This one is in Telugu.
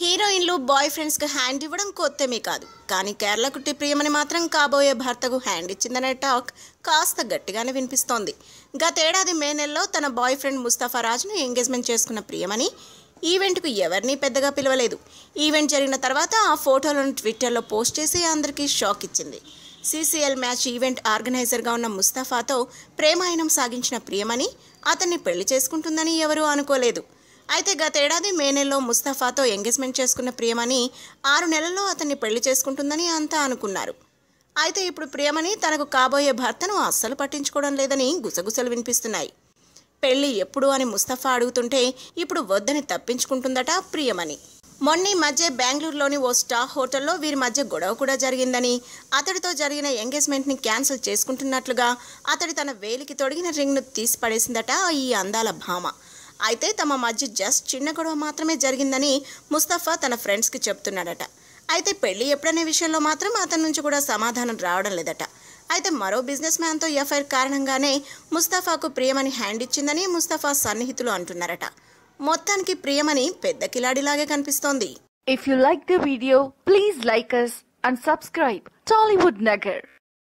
హీరోయిన్లు బాయ్ ఫ్రెండ్స్కి హ్యాండ్ ఇవ్వడం కొత్తమే కాదు. కానీ కేరళ కుట్టి ప్రియమని మాత్రం కాబోయే భర్తకు హ్యాండ్ ఇచ్చిందనే టాక్ కాస్త గట్టిగానే వినిపిస్తోంది. గతేడాది మే నెలలో తన బాయ్ ఫ్రెండ్ ముస్తఫా రాజ్ను ఎంగేజ్మెంట్ చేసుకున్న ప్రియమని ఈవెంట్కు ఎవరిని పెద్దగా పిలవలేదు. ఈవెంట్ జరిగిన తర్వాత ఆ ఫోటోలను ట్విట్టర్లో పోస్ట్ చేసి అందరికీ షాక్ ఇచ్చింది. సీసీఎల్ మ్యాచ్ ఈవెంట్ ఆర్గనైజర్గా ఉన్న ముస్తఫాతో ప్రేమాయణం సాగించిన ప్రియమని అతన్ని పెళ్ళి చేసుకుంటుందని ఎవరూ అనుకోలేదు. అయితే గతేడాది మే నెలలో ముస్తఫాతో ఎంగేజ్మెంట్ చేసుకున్న ప్రియమణి ఆరు నెలల్లో అతన్ని పెళ్ళి చేసుకుంటుందని అంతా అనుకున్నారు. అయితే ఇప్పుడు ప్రియమణి తనకు కాబోయే భర్తను అస్సలు పట్టించుకోవడం లేదని గుసగుసలు వినిపిస్తున్నాయి. పెళ్ళి ఎప్పుడు అని ముస్తఫా అడుగుతుంటే ఇప్పుడు వద్దని తప్పించుకుంటుందట ప్రియమణి. మొన్న మధ్య బెంగళూరులోని ఓ స్టార్ హోటల్లో వీరి మధ్య గొడవ కూడా జరిగిందని అతడితో జరిగిన ఎంగేజ్మెంట్ని క్యాన్సిల్ చేసుకుంటున్నట్లుగా అతడి తన వేలికి తొడిగిన రింగ్ను తీసి పడేసిందట ఈ అందాల భామ. అయితే తమ మధ్య జస్ట్ చిన్న గొడవ మాత్రమే జరిగిందని ముస్తఫా తన ఫ్రెండ్స్కి చెప్తున్నాడట. అయితే పెళ్ళి ఎప్పుడనే విషయంలో మాత్రం అతని నుంచి కూడా సమాధానం రావడం లేదట. అయితే మరో బిజినెస్ మ్యాన్తో ఎఫ్ఐఆర్ కారణంగానే ముస్తఫాకు ప్రియమని హ్యాండ్ ఇచ్చిందని ముస్తఫా సన్నిహితులు అంటున్నారట. మొత్తానికి ప్రియమని పెద్ద కిలాడిలాగే కనిపిస్తోంది. If you like the video please like us and subscribe Tollywood Nagar